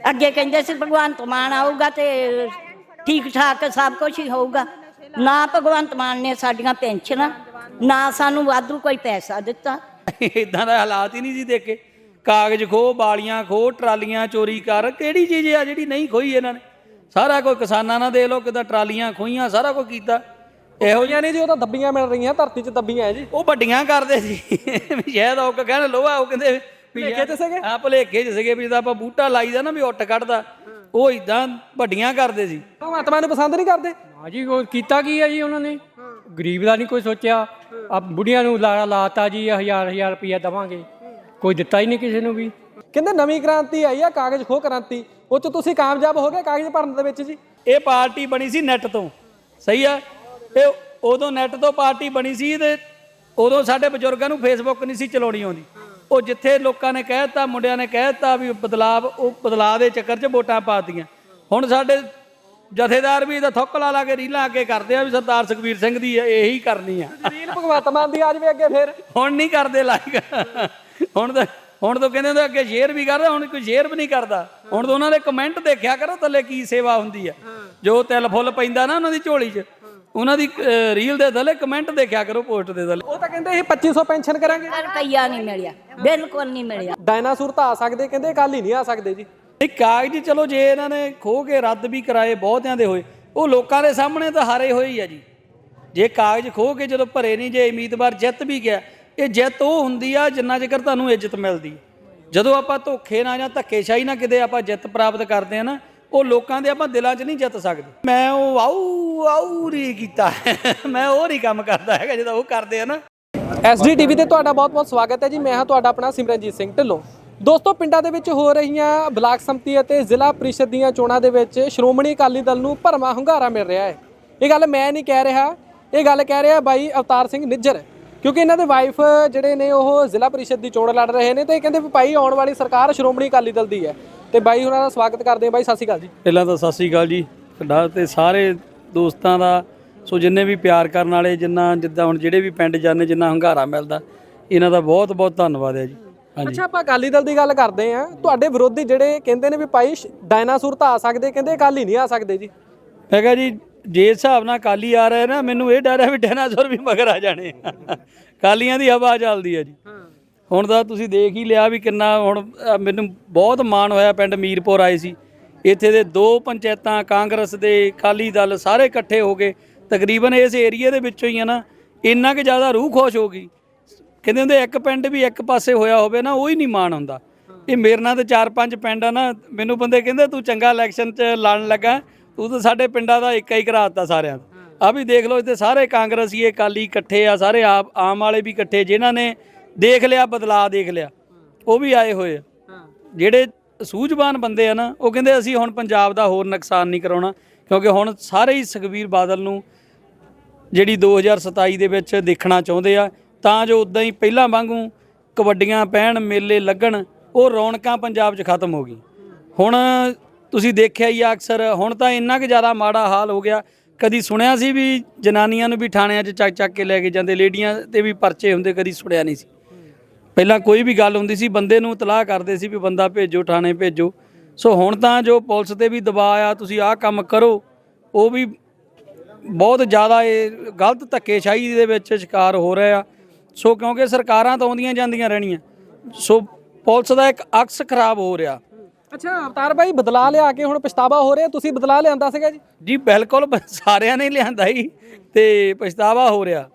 ਅੱਗੇ ਕਹਿੰਦੇ ਸੀ, ਭਗਵੰਤ ਮਾਨ ਆਊਗਾ ਤੇ ਠੀਕ ਠਾਕ ਸਭ ਕੁਝ ਹੀ ਹੋਊਗਾ। ਨਾ ਭਗਵੰਤ ਮਾਨ ਨੇ ਸਾਡੀਆਂ ਪੈਨਸ਼ਨਾਂ, ਨਾ ਸਾਨੂੰ ਵਾਧੂ ਕੋਈ ਪੈਸਾ ਦਿੱਤਾ। ਇਦਾਂ ਦਾ ਹਾਲਾਤ ਹੀ ਨਹੀਂ ਸੀ ਦੇਖੇ। ਕਾਗਜ਼ ਖੋ ਬਾਲੀਆਂ ਖੋ ਟਰਾਲੀਆਂ ਚੋਰੀ ਕਰ, ਕਿਹੜੀ ਚੀਜ਼ ਆ ਜਿਹੜੀ ਨਹੀਂ ਖੋਈ ਇਹਨਾਂ ਨੇ? ਸਾਰਾ ਕੋਈ ਕਿਸਾਨਾਂ ਨਾਲ ਦੇ ਲੋ ਕਿਦਾਂ ਟਰਾਲੀਆਂ ਖੋਈਆਂ ਸਾਰਾ ਕੁਝ ਕੀਤਾ। ਇਹੋ ਜਿਹਾ ਨਹੀਂ ਜੀ, ਉਹ ਤਾਂ ਦੱਬੀਆਂ ਮਿਲ ਰਹੀਆਂ, ਧਰਤੀ 'ਚ ਦੱਬੀਆਂ ਜੀ। ਉਹ ਵੱਡੀਆਂ ਕਰਦੇ ਸੀ। ਵੀ ਸ਼ਾਇਦ ਉਹ ਕਹਿਣ, ਲੋਹਾ, ਉਹ ਕਹਿੰਦੇ ਭੁਲੇਖੇ 'ਚ ਸੀਗੇ? ਹਾਂ ਭੁਲੇਖੇ ਚ ਸੀਗੇ ਵੀ ਜਦੋਂ ਆਪਾਂ ਬੂਟਾ ਲਾਈਦਾ ਨਾ ਵੀ ਉੱਟ ਕੱਢਦਾ ਉਹ ਇਦਾਂ ਵੱਡੀਆਂ ਕਰਦੇ ਸੀ। ਭਗਵੰਤ ਮਾਨ ਨੂੰ ਪਸੰਦ ਨਹੀਂ ਕਰਦੇ? ਹਾਂ ਜੀ ਉਹ ਕੀਤਾ ਕੀ ਹੈ ਜੀ ਉਹਨਾਂ ਨੇ? ਗਰੀਬ ਦਾ ਨਹੀਂ ਕੋਈ ਸੋਚਿਆ। ਆ ਬੁੜੀਆਂ ਨੂੰ ਲਾ ਲਾਤਾ ਜੀ ਹਜ਼ਾਰ ਹਜ਼ਾਰ ਰੁਪਇਆ ਦਵਾਂਗੇ। ਕੋਈ ਦਿੱਤਾ ਹੀ ਨਹੀਂ ਕਿਸੇ ਨੂੰ ਵੀ। ਕਹਿੰਦੇ ਨਵੀਂ ਕ੍ਰਾਂਤੀ ਆਈ ਆ ਕਾਗਜ਼ ਖੋ ਕ੍ਰਾਂਤੀ। ਉਹ 'ਚ ਤੁਸੀਂ ਕਾਮਯਾਬ ਹੋ ਗਏ ਕਾਗਜ਼ ਭਰਨ ਦੇ ਵਿੱਚ ਜੀ? ਇਹ ਪਾਰਟੀ ਬਣੀ ਸੀ ਨੈਟ ਤੋਂ। ਸਹੀ ਆ? ਇਹ ਉਦੋਂ ਨੈਟ ਤੋਂ ਪਾਰਟੀ ਬਣੀ ਸੀ ਤੇ ਉਦੋਂ ਸਾਡੇ ਬਜ਼ੁਰਗਾਂ ਨੂੰ ਫੇਸਬੁੱਕ ਨਹੀਂ ਸੀ ਚਲਾਉਣੀ ਆਉਂਦੀ। ਉਹ ਜਿੱਥੇ ਲੋਕਾਂ ਨੇ ਕਹਿਤਾ ਮੁੰਡਿਆਂ ਨੇ ਕਹਿਤਾ ਵੀ ਬਦਲਾਵ ਉਹ ਬਦਲਾਅ ਦੇ ਚੱਕਰ 'ਚ ਵੋਟਾਂ ਪਾਤੀਆਂ ਹੁਣ ਸਾਡੇ ਜਥੇਦਾਰ ਵੀ ਇਹਦਾ ਥੁੱਕ ਲਾ ਲਾ ਕੇ ਰੀਲਾਂ ਅੱਗੇ ਕਰਦੇ ਆ ਵੀ ਸਰਦਾਰ ਸੁਖਬੀਰ ਸਿੰਘ ਦੀ ਇਹੀ ਕਰਨੀ ਆ। ਰੀਲ ਭਗਵੰਤ ਮਾਨ ਦੀ ਆ ਜਾਵੇ ਅੱਗੇ ਫੇਰ। ਹੁਣ ਨਹੀਂ ਕਰਦੇ ਲਾਈਕ ਹੁਣ ਤਾਂ ਹੁਣ ਤਾਂ ਕਹਿੰਦੇ ਹੁੰਦੇ ਅੱਗੇ ਸ਼ੇਅਰ ਵੀ ਕਰਦਾ ਹੁਣ ਕੋਈ ਸ਼ੇਅਰ ਵੀ ਨਹੀਂ ਕਰਦਾ। ਹੁਣ ਤਾਂ ਉਹਨਾਂ ਦੇ ਕਮੈਂਟ ਦੇਖਿਆ ਕਰੋ ਥੱਲੇ ਕੀ ਸੇਵਾ ਹੁੰਦੀ ਆ। ਜੋ ਤਿਲ ਫੁੱਲ ਪੈਂਦਾ ਨਾ ਉਹਨਾਂ ਦੀ ਝੋਲੀ 'ਚ। ਉਹਨਾਂ ਦੀ ਰੀਲ ਦੇ ਥੱਲੇ ਕਮੈਂਟ ਦੇਖਿਆ ਕਰੋ ਪੋਸਟ ਦੇ ਥੱਲੇ ਉਹ ਤਾਂ ਕਹਿੰਦੇ ਇਹ 2500 ਪੈਨਸ਼ਨ ਕਰਾਂਗੇ। ਰੁਪਈਆ ਨਹੀਂ ਮਿਲਿਆ ਬਿਲਕੁਲ ਨਹੀਂ ਮਿਲਿਆ। ਡਾਇਨਾਸੌਰ ਤਾਂ ਆ ਸਕਦੇ ਕਹਿੰਦੇ ਕੱਲ ਹੀ ਨਹੀਂ ਆ ਸਕਦੇ ਜੀ। ਇਹ ਕਾਗਜ਼ ਚਲੋ ਜੇ ਇਹਨਾਂ ਨੇ ਖੋ ਕੇ ਰੱਦ ਵੀ ਕਰਾਏ ਬਹੁਤਿਆਂ ਦੇ ਹੋਏ ਉਹ ਲੋਕਾਂ ਦੇ ਸਾਹਮਣੇ ਤਾਂ ਹਾਰੇ ਹੋਏ ਹੀ ਆ ਜੀ। ਜੇ ਕਾਗਜ਼ ਖੋ ਕੇ ਜਦੋਂ ਭਰੇ ਨਹੀਂ ਜੇ ਉਮੀਦਵਾਰ ਜਿੱਤ ਵੀ ਗਿਆ ਇਹ ਜਿੱਤ ਉਹ ਹੁੰਦੀ ਆ ਜਿੰਨਾ ਚਿਰ ਤੁਹਾਨੂੰ ਇੱਜ਼ਤ ਮਿਲਦੀ। ਜਦੋਂ ਆਪਾਂ ਧੋਖੇ ਨਾਲ ਜਾਂ ਧੱਕੇਸ਼ਾਹੀ ਨਾਲ ਕਿਤੇ ਆਪਾਂ ਜਿੱਤ ਪ੍ਰਾਪਤ ਕਰਦੇ ਆ ਨਾ ਉਹ ਲੋਕਾਂ ਦੇ ਆਪਾਂ ਦਿਲਾਂ 'ਚ ਨਹੀਂ ਜਿੱਤ ਸਕਦੇ। ਮੈਂ ਉਹ ਆਊ ਆਊ ਰੀ ਕੀਤਾ। ਮੈਂ ਉਹ ਨਹੀਂ ਕੰਮ ਕਰਦਾ ਹੈਗਾ, ਜਦੋਂ ਉਹ ਕਰਦੇ ਆ ਨਾ। ਐਸਡੀ ਟੀਵੀ ਤੇ ਤੁਹਾਡਾ ਬਹੁਤ-ਬਹੁਤ ਸਵਾਗਤ ਹੈ ਜੀ। ਮੈਂ ਹਾਂ ਤੁਹਾਡਾ ਆਪਣਾ ਸਿਮਰਨਜੀਤ ਸਿੰਘ ਢਿੱਲੋਂ। ਦੋਸਤੋ, ਪਿੰਡਾਂ ਦੇ ਵਿੱਚ ਹੋ ਰਹੀਆਂ ਬਲਾਕ ਸੰਮਤੀ ਅਤੇ ਜ਼ਿਲ੍ਹਾ ਪ੍ਰੀਸ਼ਦ ਦੀਆਂ ਚੋਣਾਂ ਦੇ ਵਿੱਚ ਸ਼੍ਰੋਮਣੀ ਅਕਾਲੀ ਦਲ ਨੂੰ ਭਰਮਾ ਹੁੰਗਾਰਾ ਮਿਲ ਰਿਹਾ ਹੈ। ਇਹ ਗੱਲ ਮੈਂ ਨਹੀਂ ਕਹਿ ਰਿਹਾ। ਇਹ ਗੱਲ ਕਹਿ ਰਿਹਾ ਬਾਈ ਅਵਤਾਰ ਸਿੰਘ ਨਿੱਜਰ। ਕਿਉਂਕਿ ਇਹਨਾਂ ਦੇ ਵਾਈਫ ਜਿਹੜੇ ਨੇ ਉਹ ਜ਼ਿਲ੍ਹਾ ਪ੍ਰੀਸ਼ਦ ਦੀ ਚੋਣ ਲੜ ਰਹੇ ਨੇ ਤੇ ਇਹ ਕਹਿੰਦੇ ਵੀ ਭਾਈ ਆਉਣ ਵਾਲੀ ਸਰਕਾਰ ਸ਼੍ਰੋਮਣੀ ਅਕਾਲੀ ਦਲ ਦੀ ਹੈ। ਤੇ ਬਾਈ ਉਹਨਾਂ ਦਾ ਸਵਾਗਤ ਕਰਦੇ ਹਾਂ। ਬਾਈ ਸਤਿ ਸ਼੍ਰੀ ਅਕਾਲ ਜੀ। ਪਹਿਲਾਂ ਤਾਂ ਸਤਿ ਸ੍ਰੀ ਅਕਾਲ ਜੀ। ਤੁਹਾਡਾ ਤੇ ਸਾਰੇ ਦੋਸਤਾਂ ਦਾ ਸੋ ਜਿੰਨੇ ਵੀ ਪਿਆਰ ਕਰਨ ਵਾਲੇ ਜਿੰਨਾ ਜਿੱਦਾਂ ਹੁਣ ਜਿਹੜੇ ਵੀ ਪਿੰਡ ਜਾਂਦੇ ਜਿੰਨਾ ਹੰਗਾਰਾ ਮਿਲਦਾ ਇਹਨਾਂ ਦਾ ਬਹੁਤ ਬਹੁਤ ਧੰਨਵਾਦ ਹੈ ਜੀ। ਅੱਛਾ ਆਪਾਂ ਅਕਾਲੀ ਦਲ ਦੀ ਗੱਲ ਕਰਦੇ ਆਂ ਤੁਹਾਡੇ ਵਿਰੋਧੀ ਜਿਹੜੇ ਕਹਿੰਦੇ ਨੇ ਵੀ ਭਾਈ ਡਾਇਨਾਸੌਰ ਤਾਂ ਆ ਸਕਦੇ ਕਹਿੰਦੇ ਅਕਾਲੀ ਨਹੀਂ ਆ ਸਕਦੇ ਜੀ। ਕਿਹਾ ਜੀ ਜੇ ਹਿਸਾਬ ਨਾਲ ਕਾਲੀ ਆ ਰਹੇ ਨਾ ਮੈਨੂੰ ਇਹ ਡਰ ਹੈ ਵੀ ਡਾਇਨਾਸੌਰ ਵੀ ਮਗਰ ਆ ਜਾਣੇ। ਕਾਲੀਆਂ ਦੀ ਹਵਾ ਚੱਲਦੀ ਹੈ ਜੀ। ਹੁਣ ਤਾਂ ਤੁਸੀਂ ਦੇਖ ਹੀ ਲਿਆ ਵੀ ਕਿੰਨਾ ਹੁਣ ਮੈਨੂੰ ਬਹੁਤ ਮਾਣ ਹੋਇਆ ਪਿੰਡ ਮੀਰਪੁਰ ਆਏ ਸੀ। ਇੱਥੇ ਦੇ ਦੋ ਪੰਚਾਇਤਾਂ ਕਾਂਗਰਸ ਦੇ ਕਾਲੀ ਦਲ ਸਾਰੇ ਇਕੱਠੇ ਹੋ ਗਏ। ਤਕਰੀਬਨ ਇਸ ਏਰੀਏ ਦੇ ਵਿੱਚੋਂ ਹੀ ਆ ਨਾ ਇੰਨਾ ਕਿ ਜ਼ਿਆਦਾ ਰੂਹ ਖੁਸ਼ ਹੋ ਗਈ। ਕਹਿੰਦੇ ਹੁੰਦੇ ਇੱਕ ਪਿੰਡ ਵੀ ਇੱਕ ਪਾਸੇ ਹੋਇਆ ਹੋਵੇ ਨਾ ਉਹ ਹੀ ਨਹੀਂ ਮਾਣ ਹੁੰਦਾ। ਇਹ ਮੇਰੇ ਨਾਲ ਤੇ ਚਾਰ ਪੰਜ ਪਿੰਡ ਆ ਨਾ ਮੈਨੂੰ ਬੰਦੇ ਕਹਿੰਦੇ ਤੂੰ ਚੰਗਾ ਇਲੈਕਸ਼ਨ 'ਚ ਲੜਨ ਲੱਗਾ ਤੂੰ ਤਾਂ ਸਾਡੇ ਪਿੰਡਾਂ ਦਾ ਇੱਕ ਹੀ ਕਰਾਤਾ ਸਾਰਿਆਂ ਦਾ। ਆ ਵੀ ਦੇਖ ਲਓ ਇੱਥੇ ਸਾਰੇ ਕਾਂਗਰਸੀਏ ਅਕਾਲੀ ਇਕੱਠੇ ਆ ਸਾਰੇ ਆਪ ਆਮ ਵਾਲੇ ਵੀ ਇਕੱਠੇ ਜਿਨ੍ਹਾਂ ਨੇ ਦੇਖ ਲਿਆ ਬਦਲਾਅ ਦੇਖ ਲਿਆ। ਉਹ ਵੀ ਆਏ ਹੋਏ ਆ। ਜਿਹੜੇ ਸੂਝਵਾਨ ਬੰਦੇ ਆ ਨਾ ਉਹ ਕਹਿੰਦੇ ਅਸੀਂ ਹੁਣ ਪੰਜਾਬ ਦਾ ਹੋਰ ਨੁਕਸਾਨ ਨਹੀਂ ਕਰਾਉਣਾ ਕਿਉਂਕਿ ਹੁਣ ਸਾਰੇ ਹੀ ਸੁਖਬੀਰ ਬਾਦਲ ਨੂੰ ਜਿਹੜੀ 2027 ਦੇ ਵਿੱਚ ਦੇਖਣਾ ਚਾਹੁੰਦੇ ਆ ਤਾਂ ਜੋ ਉਦਾਂ ਹੀ ਪਹਿਲਾਂ ਵਾਂਗੂ ਕਬੱਡੀਆਂ ਪੈਣ ਮੇਲੇ ਲੱਗਣ ਉਹ ਰੌਣਕਾਂ ਪੰਜਾਬ 'ਚ ਖਤਮ ਹੋ ਗਈ ਹੁਣ ਤੁਸੀਂ ਦੇਖਿਆ ਹੀ ਆ ਅਕਸਰ, ਹੁਣ ਤਾਂ ਇੰਨਾ ਕੁ ਜ਼ਿਆਦਾ ਮਾੜਾ ਹਾਲ ਹੋ ਗਿਆ। ਕਦੀ ਸੁਣਿਆ ਸੀ ਵੀ ਜਨਾਨੀਆਂ ਨੂੰ ਵੀ ਥਾਣਿਆਂ 'ਚ ਚੱਕ ਚੱਕ ਕੇ ਲੈ ਕੇ ਜਾਂਦੇ, ਲੇਡੀਆਂ ਤੇ ਵੀ ਪਰਚੇ ਹੁੰਦੇ, ਕਦੀ ਸੁਣਿਆ ਨਹੀਂ ਸੀ। ਪਹਿਲਾਂ ਕੋਈ ਵੀ ਗੱਲ ਹੁੰਦੀ ਸੀ, ਬੰਦੇ ਨੂੰ ਤਲਾਹ ਕਰਦੇ ਸੀ ਵੀ ਬੰਦਾ ਭੇਜੋ, ਥਾਣੇ ਭੇਜੋ। ਸੋ ਹੁਣ ਤਾਂ ਜੋ ਪੁਲਿਸ ਤੇ ਵੀ ਦਬਾਅ ਆ, ਤੁਸੀਂ ਆਹ ਕੰਮ ਕਰੋ, ਉਹ ਵੀ ਬਹੁਤ ਜ਼ਿਆਦਾ ਇਹ ਗਲਤ ਧੱਕੇਸ਼ਾਹੀ ਦੇ ਵਿੱਚ ਸ਼ਿਕਾਰ ਹੋ ਰਹੇ ਆ। ਸੋ ਕਿਉਂਕਿ ਸਰਕਾਰਾਂ ਤਾਂ ਆਉਂਦੀਆਂ ਜਾਂਦੀਆਂ ਰਹਿਣੀਆਂ। ਸੋ ਪੁਲਿਸ ਦਾ ਇੱਕ ਅਕਸ ਖਰਾਬ ਹੋ ਰਿਹਾ। ਅੱਛਾ, ਅਵਤਾਰ ਭਾਈ ਬਦਲਾ ਲਿਆ ਕੇ ਹੁਣ ਪਛਤਾਵਾ ਹੋ ਰਿਹਾ, ਤੁਸੀਂ ਬਦਲਾ ਲਿਆਂਦਾ ਸੀਗਾ ਜੀ? ਜੀ, ਬਿਲਕੁਲ ਬ- ਸਾਰਿਆਂ ਨੇ ਲਿਆਂਦਾ ਹੀ ਤੇ ਪਛਤਾਵਾ ਹੋ ਰਿਹਾ।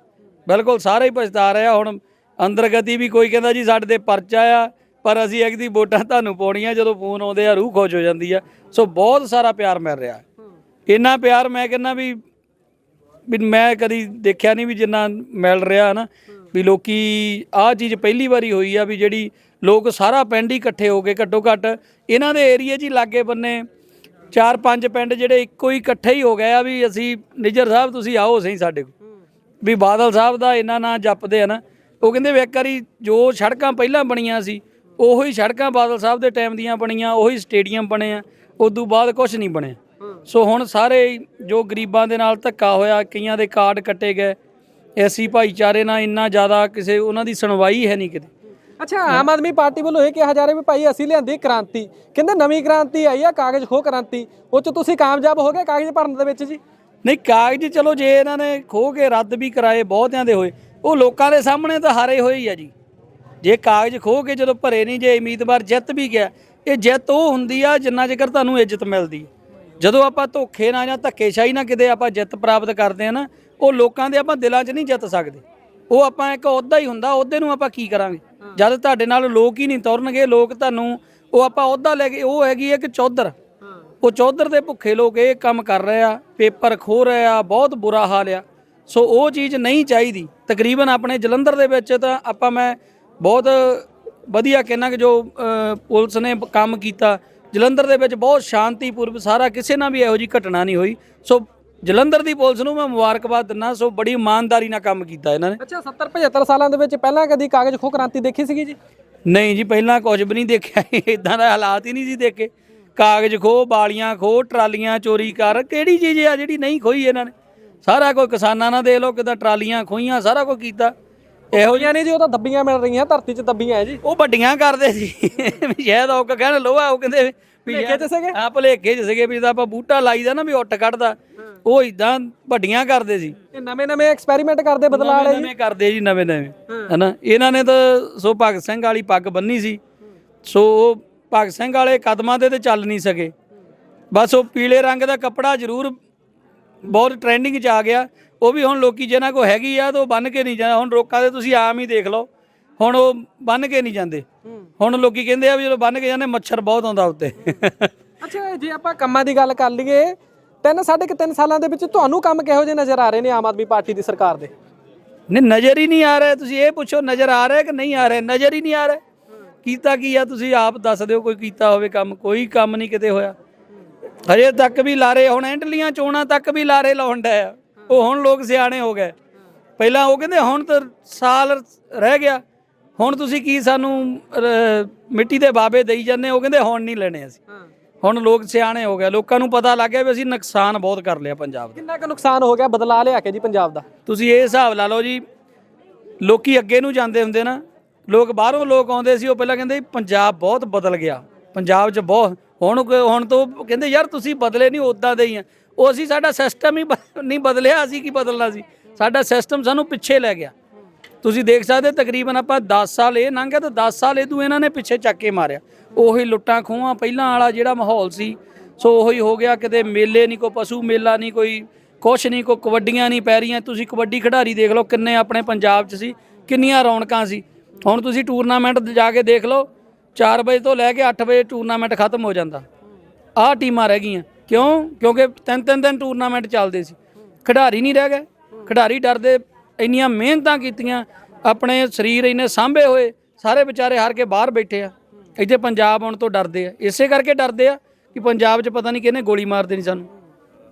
ਬਿਲਕੁਲ ਸਾਰੇ ਹੀ ਪਛਤਾ ਰਿਹਾ, ਹੁਣ ਅੰਦਰ ਗਤੀ ਵੀ ਕੋਈ ਕਹਿੰਦਾ ਜੀ, ਸਾਡੇ ਤੇ ਪਰਚਾ ਆ, ਪਰ ਅਸੀਂ ਇੱਕ ਦੀ ਵੋਟਾਂ ਤੁਹਾਨੂੰ ਪਾਉਣੀਆਂ, ਜਦੋਂ ਫੋਨ ਆਉਂਦੇ ਆ, ਰੂਹ ਖੁਸ਼ ਹੋ ਜਾਂਦੀ ਆ। ਸੋ ਬਹੁਤ ਸਾਰਾ ਪਿਆਰ ਮਿਲ ਰਿਹਾ। ਇੰਨਾ ਪਿਆਰ ਮੈਂ ਕਹਿੰਦਾ ਵੀ ਵੀ ਮੈਂ ਕਦੀ ਦੇਖਿਆ ਨਹੀਂ ਵੀ ਜਿੰਨਾ ਮਿਲ ਰਿਹਾ ਨਾ, ਵੀ ਲੋਕੀ ਆਹ ਚੀਜ਼ ਪਹਿਲੀ ਵਾਰੀ ਹੋਈ ਆ, ਵੀ ਜਿਹੜੀ ਲੋਕ ਸਾਰਾ ਪਿੰਡ ਹੀ ਇਕੱਠੇ ਹੋ ਗਏ ਘੱਟੋ ਘੱਟ। ਇਹਨਾਂ ਦੇ ਏਰੀਆ 'ਚ ਹੀ ਲਾਗੇ ਬੰਨੇ ਚਾਰ ਪੰਜ ਪਿੰਡ ਜਿਹੜੇ ਇੱਕੋ ਹੀ ਇਕੱਠੇ ਹੀ ਹੋ ਗਏ ਆ ਵੀ ਅਸੀਂ ਨਿਜਰ ਸਾਹਿਬ ਤੁਸੀਂ ਆਓ ਸਹੀ ਸਾਡੇ ਕੋਲ। ਵੀ ਬਾਦਲ ਸਾਹਿਬ ਦਾ ਇਹਨਾਂ ਨਾਂ ਜਪਦੇ ਆ ਨਾ। ਉਹ ਕਹਿੰਦੇ ਵੀ ਇੱਕ ਵਾਰੀ ਜੋ ਸੜਕਾਂ ਪਹਿਲਾਂ ਬਣੀਆਂ ਸੀ, ਉਹੀ ਸੜਕਾਂ ਬਾਦਲ ਸਾਹਿਬ ਦੇ ਟਾਈਮ ਦੀਆਂ ਬਣੀਆਂ, ਉਹੀ ਸਟੇਡੀਅਮ ਬਣੇ ਆ, ਉਦੋਂ ਬਾਅਦ ਕੁਝ ਨਹੀਂ ਬਣਿਆ। ਸੋ ਹੁਣ ਸਾਰੇ ਜੋ ਗਰੀਬਾਂ ਦੇ ਨਾਲ ਧੱਕਾ ਹੋਇਆ, ਕਈਆਂ ਦੇ ਕਾਰਡ ਕੱਟੇ ਗਏ, ਐਸੀ ਭਾਈਚਾਰੇ ਨਾਲ ਇੰਨਾ ਜ਼ਿਆਦਾ ਕਿਸੇ ਉਹਨਾਂ ਦੀ ਸੁਣਵਾਈ ਹੈ ਨਹੀਂ ਕਿਤੇ। ਅੱਛਾ, ਆਮ ਆਦਮੀ ਪਾਰਟੀ ਵੱਲੋਂ ਇਹ ਕਿਹਾ ਜਾ ਰਿਹਾ ਵੀ ਭਾਈ ਅਸੀਂ ਲਿਆਂਦੀ ਕ੍ਰਾਂਤੀ। ਕਹਿੰਦੇ ਨਵੀਂ ਕ੍ਰਾਂਤੀ ਆਈ ਆ, ਕਾਗਜ਼ ਖੋ ਕ੍ਰਾਂਤੀ। ਉਹ ਚ ਤੁਸੀਂ ਕਾਮਯਾਬ ਹੋ ਗਏ ਕਾਗਜ਼ ਭਰਨ ਦੇ ਵਿੱਚ ਜੀ? ਨਹੀਂ, ਕਾਗਜ਼ ਚਲੋ ਜੇ ਇਹਨਾਂ ਨੇ ਖੋ ਕੇ ਰੱਦ ਵੀ ਕਰਾਏ ਬਹੁਤਿਆਂ ਦੇ ਹੋਏ, ਉਹ ਲੋਕਾਂ ਦੇ ਸਾਹਮਣੇ ਤਾਂ ਹਾਰੇ ਹੋਏ ਹੀ ਆ ਜੀ। ਜੇ ਕਾਗਜ਼ ਖੋ ਕੇ ਜਦੋਂ ਭਰੇ ਨਹੀਂ, ਜੇ ਉਮੀਦਵਾਰ ਜਿੱਤ ਵੀ ਗਿਆ, ਇਹ ਜਿੱਤ ਉਹ ਹੁੰਦੀ ਆ ਜਿੰਨਾ ਚਿਰ ਤੁਹਾਨੂੰ ਇੱਜ਼ਤ ਮਿਲਦੀ। ਜਦੋਂ ਆਪਾਂ ਧੋਖੇ ਨਾਲ ਜਾਂ ਧੱਕੇਸ਼ਾਹੀ ਨਾਲ ਕਿਤੇ ਆਪਾਂ ਜਿੱਤ ਪ੍ਰਾਪਤ ਕਰਦੇ ਆ ਨਾ, ਉਹ ਲੋਕਾਂ ਦੇ ਆਪਾਂ ਦਿਲਾਂ 'ਚ ਨਹੀਂ ਜਿੱਤ ਸਕਦੇ। ਉਹ ਆਪਾਂ ਇੱਕ ਅਹੁਦਾ ਹੀ ਹੁੰਦਾ ਅਹੁਦੇ ਨੂੰ ਆਪਾਂ ਕੀ ਕਰਾਂਗੇ? ਜਦ ਤੁਹਾਡੇ ਨਾਲ ਲੋਕ ਹੀ ਨਹੀਂ ਤੁਰਨਗੇ ਲੋਕ ਤੁਹਾਨੂੰ ਉਹ ਆਪਾਂ ਅਹੁਦਾ ਲੈ ਕੇ ਉਹ ਹੈਗੀ ਇੱਕ ਚੌਧਰ। ਉਹ ਚੌਧਰ ਦੇ ਭੁੱਖੇ ਲੋਕ ਇਹ ਕੰਮ ਕਰ ਰਹੇ ਆ ਪੇਪਰ ਖੋ ਰਹੇ ਆ ਬਹੁਤ ਬੁਰਾ ਹਾਲ ਆ। ਸੋ ਉਹ ਚੀਜ਼ ਨਹੀਂ ਚਾਹੀਦੀ। ਤਕਰੀਬਨ ਆਪਣੇ ਜਲੰਧਰ ਦੇ ਵਿੱਚ ਤਾਂ ਆਪਾਂ ਮੈਂ ਬਹੁਤ ਵਧੀਆ ਕਹਿਣਾ ਕਿ ਜੋ ਪੁਲਿਸ ਨੇ ਕੰਮ ਕੀਤਾ। ਜਲੰਧਰ ਦੇ ਵਿੱਚ ਬਹੁਤ ਸ਼ਾਂਤੀਪੂਰਵ ਸਾਰਾ ਕਿਸੇ ਨਾਲ ਵੀ ਇਹੋ ਜੀ ਘਟਨਾ ਨਹੀਂ ਹੋਈ। ਸੋ ਜਲੰਧਰ ਦੀ ਪੁਲਿਸ ਨੂੰ ਮੈਂ ਮੁਬਾਰਕਬਾਦ ਦਿੰਦਾ ਸੋ ਬੜੀ ਇਮਾਨਦਾਰੀ ਨਾਲ ਕੰਮ ਕੀਤਾ ਇਹਨਾਂ ਨੇ। ਅੱਛਾ 70 75 ਸਾਲਾਂ ਦੇ ਵਿੱਚ ਪਹਿਲਾਂ ਕਦੀ ਕਾਗਜ਼ ਖੋ ਕ੍ਰਾਂਤੀ ਦੇਖੀ ਸੀਗੀ ਜੀ? ਨਹੀਂ ਜੀ ਪਹਿਲਾਂ ਕੁਝ ਵੀ ਨਹੀਂ ਦੇਖਿਆ ਇਦਾਂ ਦਾ ਹਾਲਾਤ ਹੀ ਨਹੀਂ ਸੀ ਦੇਖੇ। ਕਾਗਜ਼ ਖੋ ਬਾਲੀਆਂ ਖੋ ਟਰਾਲੀਆਂ ਚੋਰੀ ਕਰ ਕਿਹੜੀ ਚੀਜ਼ ਆ ਜਿਹੜੀ ਨਹੀਂ ਖੋਈ ਇਹਨਾਂ ਨੇ? ਸਾਰਾ ਕੋਈ ਕਿਸਾਨਾਂ ਨਾਲ ਦੇਖ ਲਓ ਕਿਦਾਂ ਟਰਾਲੀਆਂ ਖੋਈਆਂ ਸਾਰਾ ਕੁਝ ਕੀਤਾ। ਇਹੋ ਹੋਈਆਂ ਨਹੀਂ ਜੀ ਉਹ ਤਾਂ ਦੱਬੀਆਂ ਮਿਲ ਰਹੀਆਂ ਧਰਤੀ 'ਚ ਦੱਬੀਆਂ ਹੈ ਜੀ। ਉਹ ਵੱਡੀਆਂ ਕਰਦੇ ਸੀ। ਸ਼ਾਇਦ ਉਹ ਕਹਿਣ ਲੋਹਾ ਉਹ ਕਹਿੰਦੇ ਭੁਲੇਖੇ 'ਚ ਸੀਗੇ? ਹਾਂ ਭੁਲੇਖੇ ਚ ਸੀਗੇ ਵੀ ਜਦੋਂ ਆਪਾਂ ਬੂਟਾ ਲਾਈਦਾ ਨਾ ਵੀ ਉੱਟ ਕੱਢਦਾ ਉਹ ਇਦਾਂ ਵੱਡੀਆਂ ਕਰਦੇ ਸੀ। ਇਹ ਨਵੇਂ ਨਵੇਂ ਐਕਸਪੈਰੀਮੈਂਟ ਕਰਦੇ ਬਦਲਾ ਵਾਲੇ ਜੀ? ਨਵੇਂ ਕਰਦੇ ਜੀ ਨਵੇਂ ਨਵੇਂ ਹਨਾ? ਇਹਨਾਂ ਨੇ ਤਾਂ ਸੋ ਭਗਤ ਸਿੰਘ ਵਾਲੀ ਪੱਗ ਬੰਨੀ ਸੀ। ਸੋ ਉਹ ਭਗਤ ਸਿੰਘ ਵਾਲੇ ਕਦਮਾਂ ਤੇ ਤੇ ਚੱਲ ਨਹੀਂ ਸਕੇ। ਬਸ ਉਹ ਪੀਲੇ ਰੰਗ ਦਾ ਕੱਪੜਾ ਜ਼ਰੂਰ ਬਹੁਤ ਟ੍ਰੈਂਡਿੰਗ 'ਚ ਆ ਗਿਆ। ਉਹ ਵੀ ਹੁਣ ਲੋਕੀ ਜਿਹਨਾਂ ਕੋ ਹੈਗੀ ਆ ਤਾਂ ਉਹ ਬੰਨ ਕੇ ਨਹੀਂ ਜਾਂਦਾ ਹੁਣ ਰੋਕਾਂ ਦੇ ਤੁਸੀਂ ਆਮ ਹੀ ਦੇਖ ਲਓ। ਹੁਣ ਉਹ ਬੰਨ ਕੇ ਨਹੀਂ ਜਾਂਦੇ। ਹੁਣ ਲੋਕੀ ਕਹਿੰਦੇ ਆ ਵੀ ਜਦੋਂ ਬੰਨ ਕੇ ਜਾਂਦੇ ਮੱਛਰ ਬਹੁਤ ਆਉਂਦਾ ਉੱਤੇ। ਅੱਛਾ ਜੇ ਆਪਾਂ ਕੰਮਾਂ ਦੀ ਗੱਲ ਕਰ ਲਈਏ ਤਿੰਨ ਸਾਢੇ ਕੁ ਤਿੰਨ ਸਾਲਾਂ ਦੇ ਵਿੱਚ ਤੁਹਾਨੂੰ ਕੰਮ ਕਿਹੋ ਜਿਹੇ ਨਜ਼ਰ ਆ ਰਹੇ ਨੇ ਆਮ ਆਦਮੀ ਪਾਰਟੀ ਦੀ ਸਰਕਾਰ ਦੇ? ਨਹੀਂ ਨਜ਼ਰ ਹੀ ਨਹੀਂ ਆ ਰਿਹਾ। ਤੁਸੀਂ ਇਹ ਪੁੱਛੋ ਨਜ਼ਰ ਆ ਰਿਹਾ ਕਿ ਨਹੀਂ ਆ ਰਿਹਾ? ਨਜ਼ਰ ਹੀ ਨਹੀਂ ਆ ਰਿਹਾ। ਕੀਤਾ ਕੀ ਆ? ਤੁਸੀਂ ਆਪ ਦੱਸ ਦਿਓ ਕੋਈ ਕੀਤਾ ਹੋਵੇ ਕੰਮ। ਕੋਈ ਕੰਮ ਨਹੀਂ ਕਿਤੇ ਹੋਇਆ। ਹਜੇ ਤੱਕ ਵੀ ਲਾਰੇ ਹੁਣ ਐਂਡਲੀਆਂ ਚੋਣਾਂ ਤੱਕ ਵੀ ਲਾਰੇ ਲਾਉਣ ਡਿਆ ਉਹ ਹੁਣ ਲੋਕ ਸਿਆਣੇ ਹੋ ਗਏ। ਪਹਿਲਾਂ ਉਹ ਕਹਿੰਦੇ ਹੁਣ ਤਾਂ ਸਾਲ ਰਹਿ ਗਿਆ। ਹੁਣ ਤੁਸੀਂ ਕੀ ਸਾਨੂੰ ਅਹ, ਮਿੱਟੀ ਦੇ ਬਾਬੇ ਦੇਈ ਜਾਂਦੇ ਉਹ ਕਹਿੰਦੇ ਹੁਣ ਨਹੀਂ ਲੈਣੇ ਅਸੀਂ। ਹੁਣ ਲੋਕ ਸਿਆਣੇ ਹੋ ਗਏ। ਲੋਕਾਂ ਨੂੰ ਪਤਾ ਲੱਗ ਗਿਆ ਵੀ ਅਸੀਂ ਨੁਕਸਾਨ ਬਹੁਤ ਕਰ ਲਿਆ ਪੰਜਾਬ ਦਾ। ਕਿੰਨਾ ਕੁ ਨੁਕਸਾਨ ਹੋ ਗਿਆ? ਬਦਲਾ ਲਿਆ ਕੇ ਜੀ ਪੰਜਾਬ ਦਾ। ਤੁਸੀਂ ਇਹ ਹਿਸਾਬ ਲਾ ਲਓ ਜੀ ਲੋਕੀ ਅੱਗੇ ਨੂੰ ਜਾਂਦੇ ਹੁੰਦੇ ਨਾ ਲੋਕ ਬਾਹਰੋਂ ਲੋਕ ਆਉਂਦੇ ਸੀ ਉਹ ਪਹਿਲਾਂ ਕਹਿੰਦੇ ਪੰਜਾਬ ਬਹੁਤ ਬਦਲ ਗਿਆ। ਪੰਜਾਬ 'ਚ ਬਹੁਤ ਹੁਣ ਕ- ਹੁਣ ਤੋਂ ਕਹਿੰਦੇ ਯਾਰ ਤੁਸੀਂ ਬਦਲੇ ਨਹੀਂ ਉਦਾਂ ਦੇ ਹੀ ਆ। ਉਹ ਅਸੀਂ ਸਾਡਾ ਸਿਸਟਮ ਹੀ ਬ- ਨਹੀਂ ਬਦਲਿਆ ਅਸੀਂ ਕੀ ਬਦਲਣਾ ਸੀ? ਸਾਡਾ ਸਿਸਟਮ ਸਾਨੂੰ ਪਿੱਛੇ ਲੈ ਗਿਆ। ਤੁਸੀਂ ਦੇਖ ਸਕਦੇ ਤਕਰੀਬਨ ਆਪਾਂ 10 ਸਾਲ ਇਹ ਲੰਘ ਗਿਆ ਤਾਂ 10 ਸਾਲ ਇਹਦੂ ਇਹਨਾਂ ਨੇ ਪਿੱਛੇ ਚੱਕ ਕੇ ਮਾਰਿਆ। ਉਹੀ ਲੁੱਟਾਂ ਖੋਹਾਂ, ਪਹਿਲਾਂ ਵਾਲਾ ਜਿਹੜਾ ਮਾਹੌਲ ਸੀ, ਸੋ ਉਹੀ ਹੋ ਗਿਆ, ਕਿਤੇ ਮੇਲੇ ਨਹੀਂ, ਕੋਈ ਪਸ਼ੂ ਮੇਲਾ ਨਹੀਂ, ਕੋਈ ਕੁਛ ਨਹੀਂ, ਕੋਈ ਕਬੱਡੀਆਂ ਨਹੀਂ ਪੈ ਰਹੀਆਂ। ਤੁਸੀਂ ਕਬੱਡੀ ਖਿਡਾਰੀ ਦੇਖ ਲਓ, ਕਿੰਨੇ ਆਪਣੇ ਪੰਜਾਬ 'ਚ ਸੀ, ਕਿੰਨੀਆਂ ਰੌਣਕਾਂ ਸੀ। ਹੁਣ ਤੁਸੀਂ ਟੂਰਨਾਮੈਂਟ ਜਾ ਕੇ ਦੇਖ ਲਓ 4 ਵਜੇ ਤੋਂ ਲੈ ਕੇ 8 ਵਜੇ ਟੂਰਨਾਮੈਂਟ ਖਤਮ ਹੋ ਜਾਂਦਾ। ਆਹ ਟੀਮਾਂ ਰਹਿ ਗਈਆਂ। ਕਿਉਂ? ਕਿਉਂਕਿ ਤਿੰਨ ਤਿੰਨ ਦਿਨ ਟੂਰਨਾਮੈਂਟ ਚੱਲਦੇ ਸੀ। ਖਿਡਾਰੀ ਨਹੀਂ ਰਹਿ ਗਏ। ਖਿਡਾਰੀ ਡਰਦੇ ਇੰਨੀਆਂ ਮਿਹਨਤਾਂ ਕੀਤੀਆਂ ਆਪਣੇ ਸਰੀਰ ਇੰਨੇ ਸਾਂਭੇ ਹੋਏ ਸਾਰੇ ਵਿਚਾਰੇ ਹਾਰ ਕੇ ਬਾਹਰ ਬੈਠੇ ਆ। ਇੱਥੇ ਪੰਜਾਬ ਆਉਣ ਤੋਂ ਡਰਦੇ ਆ। ਇਸੇ ਕਰਕੇ ਡਰਦੇ ਆ ਕਿ ਪੰਜਾਬ 'ਚ ਪਤਾ ਨਹੀਂ ਕਿਹਨੇ ਗੋਲੀ ਮਾਰ ਦੇਣੀ ਸਾਨੂੰ।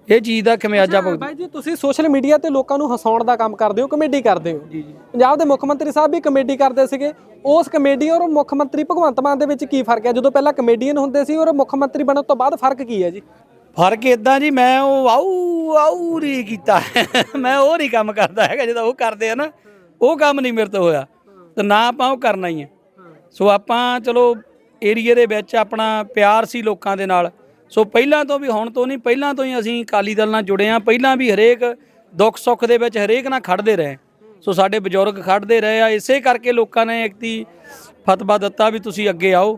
ਇਹ ਚੀਜ਼ ਦਾ ਖਮਿਆਜਾ ਭੁਗਤ। ਬਾਈ ਜੀ ਤੁਸੀਂ ਸੋਸ਼ਲ ਮੀਡੀਆ ਤੇ ਲੋਕਾਂ ਨੂੰ ਹਸਾਉਣ ਦਾ ਕੰਮ ਕਰਦੇ ਹੋ ਕਮੇਡੀ ਕਰਦੇ ਹੋ? ਪੰਜਾਬ ਦੇ ਮੁੱਖ ਮੰਤਰੀ ਸਾਹਿਬ ਵੀ ਕਮੇਡੀ ਕਰਦੇ ਸੀਗੇ। ਉਸ ਕਮੇਡੀ ਔਰ ਮੁੱਖ ਮੰਤਰੀ ਭਗਵੰਤ ਮਾਨ ਦੇ ਵਿੱਚ ਕੀ ਫ਼ਰਕ ਹੈ? ਜਦੋਂ ਪਹਿਲਾਂ ਕਮੇਡੀਅਨ ਹੁੰਦੇ ਸੀ ਔਰ ਮੁੱਖ ਮੰਤਰੀ ਬਣਨ ਤੋਂ ਬਾਅਦ ਫ਼ਰਕ ਕੀ ਹੈ ਜੀ? ਫ਼ਰਕ ਇਦਾਂ ਜੀ, ਮੈਂ ਉਹ ਆਊ ਆਊ ਨਹੀਂ ਕੀਤਾ। ਮੈਂ ਉਹ ਨਹੀਂ ਕੰਮ ਕਰਦਾ ਹੈਗਾ, ਜਦੋਂ ਉਹ ਕਰਦੇ ਆ ਨਾ, ਉਹ ਕੰਮ ਨਹੀਂ ਮੇਰੇ ਤੋਂ ਹੋਇਆ। ਤੇ ਨਾ ਆਪਾਂ ਉਹ ਕਰਨਾ ਹੀ ਹੈ ਸੋ ਆਪਾਂ ਚਲੋ, ਏਰੀਏ ਦੇ ਵਿੱਚ ਆਪਣਾ ਪਿਆਰ ਸੀ ਲੋਕਾਂ ਦੇ ਨਾਲ। ਸੋ ਪਹਿਲਾਂ ਤੋਂ ਵੀ, ਹੁਣ ਤੋਂ ਨਹੀਂ, ਪਹਿਲਾਂ ਤੋਂ ਹੀ ਅਸੀਂ ਅਕਾਲੀ ਦਲ ਨਾਲ ਜੁੜੇ ਆ ਪਹਿਲਾਂ ਵੀ ਹਰੇਕ ਦੁੱਖ ਸੁੱਖ ਦੇ ਵਿੱਚ ਹਰੇਕ ਨਾਲ ਖੜਦੇ ਰਹੇ। ਸੋ ਸਾਡੇ ਬਜ਼ੁਰਗ ਖੜਦੇ ਰਹੇ ਆ। ਇਸੇ ਕਰਕੇ ਲੋਕਾਂ ਨੇ ਇੱਕ ਫਤਵਾ ਦਿੱਤਾ ਵੀ ਤੁਸੀਂ ਅੱਗੇ ਆਓ।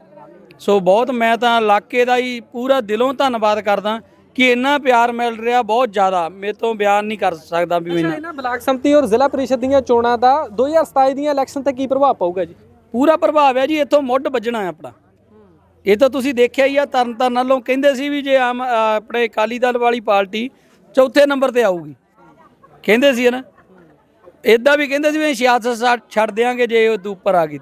ਸੋ ਬਹੁਤ, ਮੈਂ ਤਾਂ ਇਲਾਕੇ ਦਾ ਹੀ ਪੂਰਾ ਦਿਲੋਂ ਧੰਨਵਾਦ ਕਰਦਾ। ਕਿ ਇੰਨਾ ਪਿਆਰ ਮਿਲ ਰਿਹਾ ਬਹੁਤ ਜ਼ਿਆਦਾ। ਮੇਰੇ ਤੋਂ ਬਿਆਨ ਨਹੀਂ ਕਰ ਸਕਦਾ ਵੀ ਅੱਛਾ ਇਹਨਾਂ ਬਲਾਕ ਸੰਮਤੀ ਔਰ ਜ਼ਿਲ੍ਹਾ ਪਰਿਸ਼ਦ ਦੀਆਂ ਚੋਣਾਂ ਦਾ 2027 ਦੀਆਂ ਇਲੈਕਸ਼ਨ ਤੇ ਕੀ ਪ੍ਰਭਾਵ ਪਊਗਾ ਜੀ? ਪੂਰਾ ਪ੍ਰਭਾਵ ਹੈ ਜੀ ਇੱਥੋਂ ਮੁੱਢ ਵੱਜਣਾ ਹੈ ਆਪਣਾ। ਇਹ ਤਾਂ ਤੁਸੀਂ ਦੇਖਿਆ ਹੀ ਆ ਤਰਨ ਤਾਰਨ ਨਾਲੋਂ ਕਹਿੰਦੇ ਸੀ ਵੀ ਜੇ ਆਮ ਅ, ਆਪਣੇ ਅਕਾਲੀ ਦਲ ਵਾਲੀ ਪਾਰਟੀ ਚੌਥੇ ਨੰਬਰ ਤੇ ਆਊਗੀ। ਕਹਿੰਦੇ ਸੀ ਨਾ। ਇਦਾਂ ਵੀ ਕਹਿੰਦੇ ਸੀ ਵੀ ਅਸੀਂ ਸਿਆਸਤ ਛੱਡ- ਦਿਆਂਗੇ ਜੇ ਉਹ ਉੱਪਰ ਆ ਗਈ।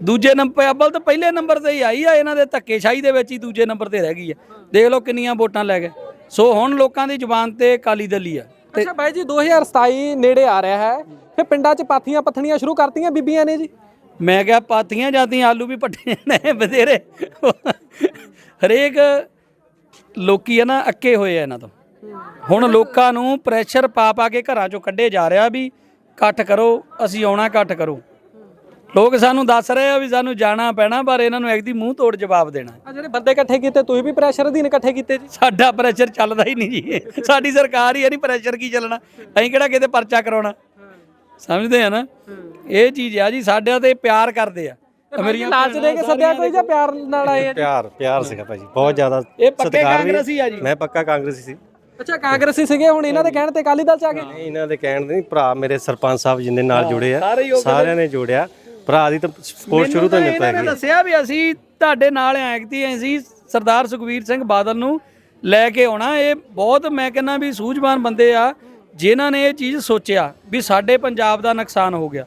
ਦੂਜੇ ਨੰਬਰ ਅੱਬਲ ਤਾਂ ਪਹਿਲੇ ਨੰਬਰ ਤੇ ਹੀ ਆਈ ਆ ਇਹਨਾਂ ਦੇ ਧੱਕੇਸ਼ਾਹੀ ਦੇ ਵਿੱਚ ਹੀ ਦੂਜੇ ਨੰਬਰ ਤੇ ਰਹਿ ਗਈ ਆ। ਦੇਖ ਲਓ ਕਿੰਨੀਆਂ ਵੋਟਾਂ ਲੈ ਗਏ। ਸੋ ਹੁਣ ਲੋਕਾਂ ਦੀ ਜ਼ੁਬਾਨ ਤੇ ਅਕਾਲੀ ਦਲ ਹੀ ਆ। ਅੱਛਾ ਬਾਈ ਜੀ 2027 ਨੇੜੇ ਆ ਰਿਹਾ ਹੈ। ਫਿਰ ਪਿੰਡਾਂ 'ਚ ਪਾਥੀਆਂ ਪੱਥਣੀਆਂ ਸ਼ੁਰੂ ਕਰਤੀਆਂ ਬੀਬੀਆਂ ਨੇ ਜੀ। ਮੈਂ ਕਿਹਾ ਪਾਥੀਆਂ ਜਾਂਦੀਆਂ ਆਲੂ ਵੀ ਪੱਟੇ ਜਾਣੇ ਬਥੇਰੇ। ਹਰੇਕ ਲੋਕੀ ਆ ਨਾ ਅੱਕੇ ਹੋਏ ਆ ਇਹਨਾਂ ਤੋਂ। ਹੁਣ ਲੋਕਾਂ ਨੂੰ ਪ੍ਰੈਸ਼ਰ ਪਾ ਪਾ ਕੇ ਘਰਾਂ ਚੋਂ ਕੱਢੇ ਜਾ ਰਿਹਾ ਵੀ ਇਕੱਠ ਕਰੋ ਅਸੀਂ ਆਉਣਾ ਇਕੱਠ ਕਰੋ। ਲੋਕ ਸਾਨੂੰ ਦੱਸ ਰਹੇ ਆ ਵੀ ਸਾਨੂੰ ਜਾਣਾ ਪੈਣਾ ਪਰ ਇਹਨਾਂ ਨੂੰ ਐਕਦੀ ਮੂੰਹ ਤੋੜ ਜਵਾਬ ਦੇਣਾ। ਆ ਜਿਹੜੇ ਬੰਦੇ ਇਕੱਠੇ ਕੀਤੇ ਤੁਸੀਂ ਵੀ ਪ੍ਰੈਸ਼ਰ ਅਧੀਨ ਇਕੱਠੇ ਕੀਤੇ ਜੀ? ਸਾਡਾ ਪ੍ਰੈਸ਼ਰ ਚੱਲਦਾ ਹੀ ਨਹੀਂ ਜੀ। ਸਾਡੀ ਸਰਕਾਰ ਹੀ ਹੈ ਨਹੀਂ ਪ੍ਰੈਸ਼ਰ ਕੀ ਚੱਲਣਾ। ਅਸੀਂ ਕਿਹੜਾ ਕਿਤੇ ਪਰਚਾ ਕਰਾਉਣਾ। ਸਮਝਦੇ ਆ ਨਾ? ਇਹ ਚੀਜ਼ ਆ ਜੀ ਸਾਡਿਆਂ ਤੇ ਪਿਆਰ ਕਰਦੇ ਆ। ਮੇਰੀਆਂ ਲਾਲਚ ਦੇ ਕੇ ਸੱਦਿਆ ਕੋਈ ਜਾਂ ਪਿਆਰ ਨਾਲ ਆਏ? ਪਿਆਰ ਪਿਆਰ ਸੀਗਾ ਭਾਜੀ ਬਹੁਤ ਜ਼ਿਆਦਾ ਇਹ ਪੱਕੇ ਕਾਂਗਰਸੀ ਆ ਜੀ। ਮੈਂ ਪੱਕਾ ਕਾਂਗਰਸੀ ਸੀ। ਅੱਛਾ ਕਾਂਗਰਸੀ ਸੀਗੇ ਹੁਣ ਇਹਨਾਂ ਦੇ ਕਹਿਣ ਤੇ ਅਕਾਲੀ ਦਲ ਚ ਆ ਗਏ? ਨਹੀਂ, ਇਹਨਾਂ ਦੇ ਕਹਿਣ ਦੇ ਨਹੀਂ ਭਰਾ ਮੇਰੇ ਸਰਪੰਚ ਸਾਹਿਬ ਜਿੰਨੇ ਨਾਲ ਜੁੜੇ ਆ ਸਾਰਿਆਂ ਨੇ ਜੋੜਿਆ। ਭਰਾ ਦੀ ਤਾਂ ਸਪੋਰਟ ਸ਼ੁਰੂ ਤੋਂ ਮਿਲਦਾ ਹੈ ਦੱਸਿਆ ਵੀ ਅਸੀਂ ਤੁਹਾਡੇ ਨਾਲ ਐਕਤੀ ਅਸੀਂ ਸਰਦਾਰ ਸੁਖਵੀਰ ਸਿੰਘ ਬਾਦਲ ਨੂੰ ਲੈ ਕੇ ਆਉਣਾ। ਇਹ ਬਹੁਤ ਮੈਂ ਕਹਿੰਦਾ ਵੀ ਸੂਝਵਾਨ ਬੰਦੇ ਆ ਜਿਨ੍ਹਾਂ ਨੇ ਇਹ ਚੀਜ਼ ਸੋਚਿਆ ਵੀ ਸਾਡੇ ਪੰਜਾਬ ਦਾ ਨੁਕਸਾਨ ਹੋ ਗਿਆ।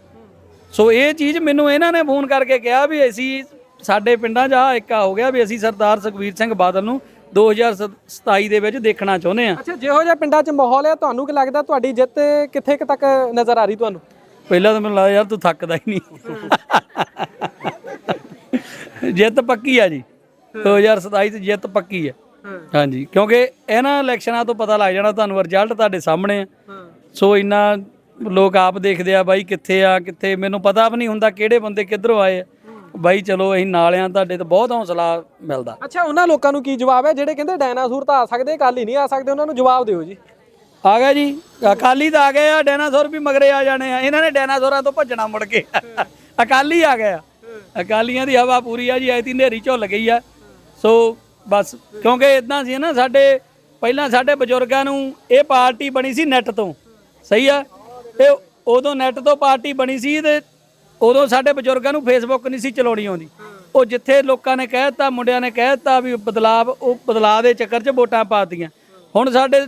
ਸੋ ਇਹ ਚੀਜ਼ ਮੈਨੂੰ ਇਹਨਾਂ ਨੇ ਫੋਨ ਕਰਕੇ ਕਿਹਾ ਵੀ ਅਸੀਂ ਸਾਡੇ ਪਿੰਡਾਂ 'ਚ ਆਹ ਇੱਕਾ ਹੋ ਗਿਆ ਵੀ ਅਸੀਂ ਸਰਦਾਰ ਸੁਖਵੀਰ ਸਿੰਘ ਬਾਦਲ ਨੂੰ 2027 ਦੇ ਵਿੱਚ ਦੇਖਣਾ ਚਾਹੁੰਦੇ ਆ। ਅੱਛਾ ਜਿਹੋ ਜਿਹਾ ਪਿੰਡਾਂ 'ਚ ਮਾਹੌਲ ਹੈ ਤੁਹਾਨੂੰ ਕੀ ਲੱਗਦਾ? ਤੁਹਾਡੀ ਜਿੱਤ ਕਿੱਥੇ ਕੁ ਤੱਕ ਨਜ਼ਰ ਆ ਰਹੀ ਤੁਹਾਨੂੰ? ਪਹਿਲਾਂ ਤਾਂ ਮੈਨੂੰ ਲੱਗਦਾ ਯਾਰ ਤੂੰ ਥੱਕਦਾ ਹੀ ਨਹੀਂ। ਜਿੱਤ ਪੱਕੀ ਆ ਜੀ। 2027 ਚ ਜਿੱਤ ਪੱਕੀ ਆ। ਹਾਂਜੀ ਕਿਉਂਕਿ ਇਹਨਾਂ ਇਲੈਕਸ਼ਨਾਂ ਤੋਂ ਪਤਾ ਲੱਗ ਜਾਣਾ ਤੁਹਾਨੂੰ ਰਿਜ਼ਲਟ ਤੁਹਾਡੇ ਸਾਹਮਣੇ ਆ। ਸੋ ਇੰਨਾ ਲੋਕ ਆਪ ਦੇਖਦੇ ਆ ਬਾਈ ਕਿੱਥੇ ਆ ਕਿੱਥੇ ਮੈਨੂੰ ਪਤਾ ਵੀ ਨਹੀਂ ਹੁੰਦਾ ਕਿਹੜੇ ਬੰਦੇ ਕਿੱਧਰੋਂ ਆਏ ਆ। ਬਾਈ ਚਲੋ ਅਸੀਂ ਨਾਲ ਆ ਤੁਹਾਡੇ ਤੋਂ ਬਹੁਤ ਹੌਸਲਾ ਮਿਲਦਾ। ਅੱਛਾ ਉਹਨਾਂ ਲੋਕਾਂ ਨੂੰ ਕੀ ਜਵਾਬ ਹੈ? ਜਿਹੜੇ ਕਹਿੰਦੇ ਡਾਇਨਾਸੌਰ ਤਾਂ ਆ ਸਕਦੇ ਅਕਾਲੀ ਨਹੀਂ ਆ ਸਕਦੇ ਉਹਨਾਂ ਨੂੰ ਜਵਾਬ ਦਿਓ ਜੀ। ਆ ਗਿਆ ਜੀ, ਅਕਾਲੀ ਤਾਂ ਆ ਗਏ ਆ, ਡਾਇਨਾਸੌਰ ਵੀ ਮਗਰੇ ਆ ਜਾਣੇ ਆ। ਇਹਨਾਂ ਨੇ ਡਾਇਨਾਸੌਰਾਂ ਤੋਂ ਭੱਜਣਾ ਮੁੜ ਕੇ। ਅਕਾਲੀ ਆ ਗਿਆ। ਅਕਾਲੀਆਂ ਦੀ ਹਵਾ ਪੂਰੀ ਆ ਜੀ ਐਤੀ ਨੇਰੀ ਝੁੱਲ ਗਈ ਆ। ਸੋ ਬਸ, ਕਿਉਂਕਿ ਇਦਾਂ ਸੀ ਨਾ ਸਾਡੇ, ਪਹਿਲਾਂ ਸਾਡੇ ਬਜ਼ੁਰਗਾਂ ਨੂੰ ਇਹ ਪਾਰਟੀ ਬਣੀ ਸੀ ਨੈਟ ਤੋਂ। ਸਹੀ ਆ? ਤੇ ਉਦੋਂ ਨੈਟ ਤੋਂ ਪਾਰਟੀ ਬਣੀ ਸੀ ਤੇ ਉਦੋਂ ਸਾਡੇ ਬਜ਼ੁਰਗਾਂ ਨੂੰ ਫੇਸਬੁੱਕ ਨਹੀਂ ਸੀ ਚਲਾਉਣੀ ਆਉਂਦੀ। ਉਹ ਜਿੱਥੇ ਲੋਕਾਂ ਨੇ ਕਹਿਤਾ ਮੁੰਡਿਆਂ ਨੇ ਕਹਿਤਾ ਵੀ ਬਦਲਾਵ, ਉਹ ਬਦਲਾਅ ਦੇ ਚੱਕਰ 'ਚ ਵੋਟਾਂ ਪਾਤੀਆਂ ਹੁਣ ਸਾਡੇ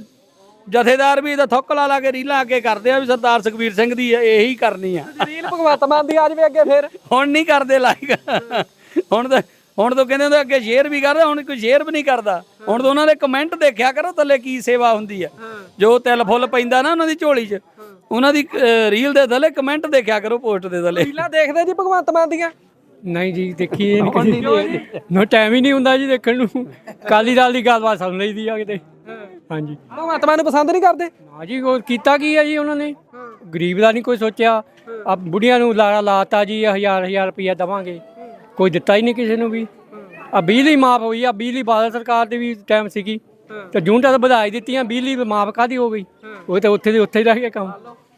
ਜਥੇਦਾਰ ਵੀ ਇਹਦਾ ਥੁੱਕ ਲਾ ਲਾ ਕੇ ਰੀਲਾਂ ਅੱਗੇ ਕਰਦੇ ਆ ਵੀ ਸਰਦਾਰ ਸੁਖਬੀਰ ਸਿੰਘ ਦੀ ਇਹੀ ਕਰਨੀ ਆ। ਜਲੀਲ ਭਗਵੰਤ ਮਾਨ ਦੀ ਆ ਜਾਵੇ ਅੱਗੇ ਫੇਰ। ਹੁਣ ਨਹੀਂ ਕਰਦੇ ਲਾਈਕ ਹੁਣ ਤਾਂ ਹੁਣ ਤਾਂ ਕਹਿੰਦੇ ਹੁੰਦੇ ਅੱਗੇ ਸ਼ੇਅਰ ਵੀ ਕਰਦਾ ਹੁਣ ਕੋਈ ਸ਼ੇਅਰ ਵੀ ਨਹੀਂ ਕਰਦਾ। ਹੁਣ ਤਾਂ ਉਹਨਾਂ ਦੇ ਕਮੈਂਟ ਦੇਖਿਆ ਕਰੋ ਥੱਲੇ ਕੀ ਸੇਵਾ ਹੁੰਦੀ ਆ। ਜੋ ਤਿਲ ਫੁੱਲ ਪੈਂਦਾ ਨਾ ਉਹਨਾਂ ਦੀ ਝੋਲੀ 'ਚ ਉਹਨਾਂ ਦੀ ਰੀਲ ਦੇ ਥੱਲੇ ਕਮੈਂਟ ਦੇਖਿਆ ਕਰੋ ਪੋਸਟ ਦੇ ਥੱਲੇ। ਰੀਲਾਂ ਦੇਖਦੇ ਜੀ ਭਗਵੰਤ ਮਾਨ ਦੀਆਂ? ਨਹੀਂ ਜੀ ਦੇਖੀ ਨਹੀਂ ਨੋ ਟਾਈਮ ਹੀ ਨਹੀਂ ਹੁੰਦਾ ਜੀ ਦੇਖਣ ਨੂੰ। ਕਾਲੀ ਦਾਲ ਦੀ ਗੱਲਬਾਤ ਸੁਣ ਲਈਦੀ ਆ ਕਿਤੇ। ਹਾਂਜੀ। ਭਗਵੰਤ ਮਾਨ ਨੂੰ ਪਸੰਦ ਨਹੀਂ ਕਰਦੇ। ਹਾਂ ਜੀ ਉਹ ਕੀਤਾ ਕੀ ਆ ਜੀ ਉਹਨਾਂ ਨੇ? ਗਰੀਬ ਦਾ ਨਹੀਂ ਕੋਈ ਸੋਚਿਆ। ਆ ਬੁੜੀਆਂ ਨੂੰ ਲਾਰਾ ਲਾਤਾ ਜੀ ਹਜ਼ਾਰ ਹਜ਼ਾਰ ਰੁਪਇਆ ਦਵਾਂਗੇ। ਕੋਈ ਦਿੱਤਾ ਹੀ ਨਹੀਂ ਕਿਸੇ ਨੂੰ ਵੀ। ਆ ਬਿਜਲੀ ਮਾਫ ਹੋਈ ਆ ਬਿਜਲੀ ਬਾਦਲ ਸਰਕਾਰ ਦੇ ਵੀ ਟਾਈਮ ਸੀਗੀ। ਤੇ ਜੂਨਟਾਂ ਤਾਂ ਵਧਾਈ ਦਿੱਤੀਆਂ ਬਿਜਲੀ ਮਾਫ ਕਾਦੀ ਹੋ ਗਈ? ਉਹ ਤਾਂ ਉੱਥੇ ਦੇ ਉੱਥੇ ਹੀ ਰਹਿ ਗਿਆ ਕੰਮ।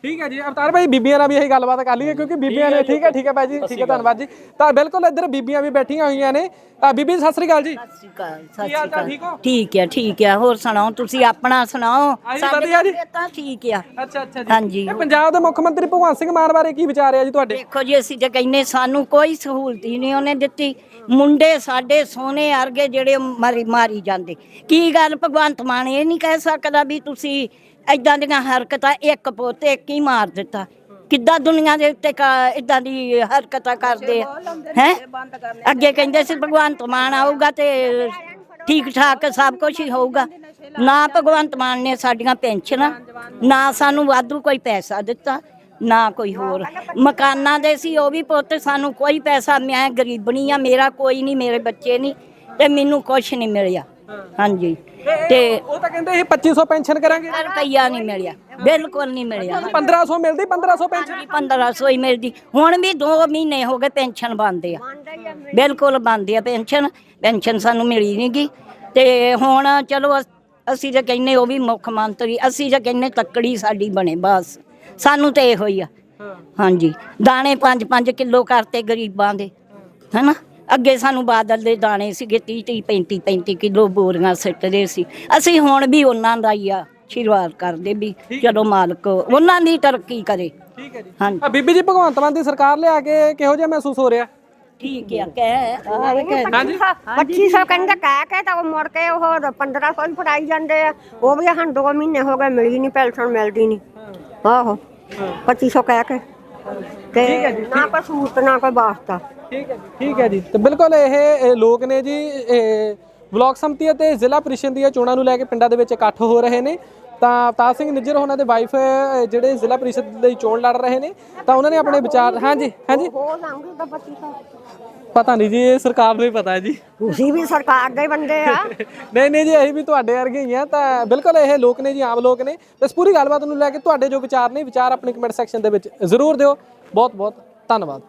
ਠੀਕ ਹੈ ਜੀ ਅਵਤਾਰ ਭਾਈ ਬੀਬੀਆਂ ਨਾਲ ਵੀ ਇਹੀ ਗੱਲਬਾਤ ਕਰ ਲਈਏ ਕਿਉਂਕਿ ਬੀਬੀਆਂ ਨੇ ਠੀਕ ਹੈ ਠੀਕ ਹੈ ਭਾਈ ਜੀ ਠੀਕ ਹੈ ਧੰਨਵਾਦ ਜੀ। ਤਾਂ ਬਿਲਕੁਲ ਇੱਧਰ ਬੀਬੀਆਂ ਵੀ ਬੈਠੀਆਂ ਹੋਈਆਂ ਨੇ। ਤਾਂ ਬੀਬੀ ਸਤਿ ਸ੍ਰੀ ਅਕਾਲ ਜੀ। ਸਤਿ ਸ਼੍ਰੀ ਅਕਾਲ ਸਤਿ ਕੀ ਹਾਲ ਸ਼੍ਰੀ ਚਾਲ ਅਕਾਲ ਠੀਕ ਹੋ? ਠੀਕ ਹੈ ਠੀਕ ਹੈ। ਹੋਰ ਸੁਣਾਓ ਤੁਸੀਂ ਆਪਣਾ ਸੁਣਾਓ? ਹਾਂਜੀ, ਵਧੀਆ ਜੀ। ਤਾਂ ਠੀਕ ਆ। ਅੱਛਾ ਅੱਛਾ ਹਾਂਜੀ। ਇਹ ਪੰਜਾਬ ਦੇ ਮੁੱਖ ਮੰਤਰੀ ਭਗਵੰਤ ਸਿੰਘ ਮਾਨ ਬਾਰੇ ਕੀ ਵਿਚਾਰ ਹੈ ਜੀ ਤੁਹਾਡੇ? ਦੇਖੋ ਜੀ ਅਸੀਂ ਤੇ ਕਹਿੰਨੇ ਸਾਨੂੰ ਕੋਈ ਸਹੂਲਤ ਹੀ ਨਹੀਂ ਉਹਨੇ ਦਿੱਤੀ। ਮੁੰਡੇ ਸਾਡੇ ਸੋਨੇ ਅਰਗੇ ਜਿਹੜੇ ਮਾਰੀ ਮਾਰੀ ਜਾਂਦੇ। ਕੀ ਗੱਲ ਭਗਵੰਤ ਮਾਨ ਇਹ ਨਹੀਂ ਕਹਿ ਸਕਦਾ ਵੀ ਤੁਸੀਂ ਐਦਾਂ ਦੀਆਂ ਹਰਕਤਾਂ, ਇੱਕ ਪੁੱਤ ਇੱਕ ਹੀ ਮਾਰ ਦਿੱਤਾ। ਕਿੱਦਾਂ ਦੁਨੀਆ ਦੇ ਉੱਤੇ ਇਦਾਂ ਦੀ ਹਰਕਤਾਂ ਕਰਦੇ ਆ? ਹੈ? ਅੱਗੇ ਕਹਿੰਦੇ ਸੀ, ਭਗਵੰਤ ਮਾਨ ਆਊਗਾ ਤੇ ਠੀਕ ਠਾਕ ਸਭ ਕੁਝ ਹੀ ਹੋਊਗਾ। ਨਾ ਭਗਵੰਤ ਮਾਨ ਨੇ ਸਾਡੀਆਂ ਪੈਨਸ਼ਨਾਂ, ਨਾ ਸਾਨੂੰ ਵਾਧੂ ਕੋਈ ਪੈਸਾ ਦਿੱਤਾ, ਨਾ ਕੋਈ ਹੋਰ। ਮਕਾਨਾਂ ਦੇ ਸੀ, ਉਹ ਵੀ ਪੁੱਤ ਸਾਨੂੰ ਕੋਈ ਪੈਸਾ, ਮੈਂ ਗਰੀਬਣੀ ਆ, ਮੇਰਾ ਕੋਈ ਨਹੀਂ, ਮੇਰੇ ਬੱਚੇ ਨਹੀਂ, ਤੇ ਮੈਨੂੰ ਕੁਝ ਨਹੀਂ ਮਿਲਿਆ। ਹਾਂਜੀ। ਤੇ ਉਹ ਤਾਂ ਕਹਿੰਦੇ ਇਹ 2500 ਪੈਨਸ਼ਨ ਕਰਾਂਗੇ। ਰੁਪਈਆ ਨਹੀਂ ਮਿਲਿਆ। ਬਿਲਕੁਲ ਨਹੀਂ ਮਿਲਿਆ। 1500 ਮਿਲਦੀ 1500 ਪੈਨਸ਼ਨ? ਜੀ 1500 ਹੀ ਮਿਲਦੀ। ਹੁਣ ਵੀ 2 ਮਹੀਨੇ ਹੋ ਗਏ ਪੈਨਸ਼ਨ ਬੰਦੇ ਆ। ਬਿਲਕੁਲ ਬੰਦੇ ਆ ਪੈਨਸ਼ਨ। ਪੈਨਸ਼ਨ ਸਾਨੂੰ ਮਿਲੀ ਨਹੀਂਗੀ ਤੇ ਹੁਣ ਚਲੋ ਅਸ- ਤਾਂ ਕਹਿੰਨੇ ਉਹ ਵੀ ਮੁੱਖ ਮੰਤਰੀ ਅਸੀਂ ਤਾਂ ਕਹਿੰਨੇ ਤੱਕੜੀ ਸਾਡੀ ਬਣੇ ਬਸ। ਸਾਨੂੰ ਤੇ ਇਹੋ ਹੀ ਆ। ਹਾਂਜੀ। ਦਾਣੇ 5-5 ਕਿਲੋ ਕਰਤੇ ਗਰੀਬਾਂ ਦੇ। ਹੈਨਾ? ਅੱਗੇ ਸਾਨੂੰ ਬਾਦਲ ਦੇ ਦਾਣੇ ਸੀਗੇ 30 30 35 35 ਕਿਲੋ ਬੋਰੀਆਂ ਸਿੱਟਦੇ ਸੀ। ਅਸੀਂ ਹੁਣ ਵੀ ਉਹਨਾਂ ਦਾ ਹੀ ਆ ਆਸ਼ੀਰਵਾਦ ਕਰਦੇ ਵੀ ਚਲੋ ਮਾਲਕ ਉਹਨਾਂ ਦੀ ਤਰੱਕੀ ਕਰੇ। ਠੀਕ ਹੈ ਜੀ। ਹਾਂਜੀ। ਆ ਬੀਬੀ ਜੀ ਭਗਵੰਤ ਮਾਨ ਦੀ ਸਰਕਾਰ ਲਿਆ ਕੇ ਕਿਹੋ ਜਿਹਾ ਮਹਿਸੂਸ ਹੋ ਰਿਹਾ? ਠੀਕ ਆ ਕਹਿ ਹਾਂਜੀ। 2500 ਕਹਿੰਦੇ ਕਹਿ ਕੇ ਤਾਂ ਉਹ ਮੁੜ ਕੇ ਉਹ 1500 ਹੀ ਫੜਾਈ ਜਾਂਦੇ ਆ। ਉਹ ਵੀ ਹਨ 2 ਮਹੀਨੇ ਹੋ ਗਏ ਮਿਲੀ ਨਹੀਂ ਪੈਨਸ਼ਨ ਮਿਲਦੀ ਨਹੀਂ ਆਹੋ। 2500 ਕਹਿ ਕੇ। ਤੇ ਨਾ ਕੋਈ ਸਹੂਲਤ ਨਾ ਕੋਈ ਵਾਸਤਾ। ਠੀਕ ਹੈ ਜੀ ਠੀਕ ਹੈ ਜੀ। ਤੇ ਬਿਲਕੁਲ ਇਹ ਇਹ ਲੋਕ ਨੇ ਜੀ ਇਹ ਬਲਾਕ ਸੰਮਤੀ ਅਤੇ ਜ਼ਿਲ੍ਹਾ ਪ੍ਰੀਸ਼ਦ ਦੀਆਂ ਚੋਣਾਂ ਨੂੰ ਲੈ ਕੇ ਪਿੰਡਾਂ ਦੇ ਵਿੱਚ ਇਕੱਠ ਹੋ ਰਹੇ ਨੇ। ਤਾਂ ਅਵਤਾਰ ਸਿੰਘ ਨਿੱਜਰ ਉਹਨਾਂ ਦੇ ਵਾਈਫ ਜਿਹੜੇ ਜ਼ਿਲ੍ਹਾ ਪ੍ਰੀਸ਼ਦ ਲਈ ਚੋਣ ਲੜ ਰਹੇ ਨੇ ਤਾਂ ਉਹਨਾਂ ਨੇ ਆਪਣੇ ਵਿਚਾਰ ਹਾਂਜੀ ਹਾਂਜੀ। ਹੋ ਲੰਘ ਦਾ। 2500 ਪਤਾ ਨਹੀਂ ਜੀ ਇਹ ਸਰਕਾਰ ਨੂੰ ਹੀ ਪਤਾ ਹੈ ਜੀ। ਤੁਸੀਂ ਵੀ ਸਰਕਾਰ ਦੇ ਬੰਦੇ ਆ। ਨਹੀਂ ਨਹੀਂ ਜੀ ਅਸੀਂ ਵੀ ਤੁਹਾਡੇ ਵਰਗੇ ਹੀ ਆ। ਤਾਂ ਬਿਲਕੁਲ ਇਹ ਲੋਕ ਨੇ ਜੀ ਆਮ ਲੋਕ ਨੇ। ਇਸ ਪੂਰੀ ਗੱਲਬਾਤ ਨੂੰ ਲੈ ਕੇ ਤੁਹਾਡੇ ਜੋ ਵਿਚਾਰ ਨੇ ਵਿਚਾਰ ਆਪਣੇ ਕਮੈਂਟ ਸੈਕਸ਼ਨ ਦੇ ਵਿੱਚ ਜ਼ਰੂਰ ਦਿਓ। ਬਹੁਤ ਬਹੁਤ ਧੰਨਵਾਦ।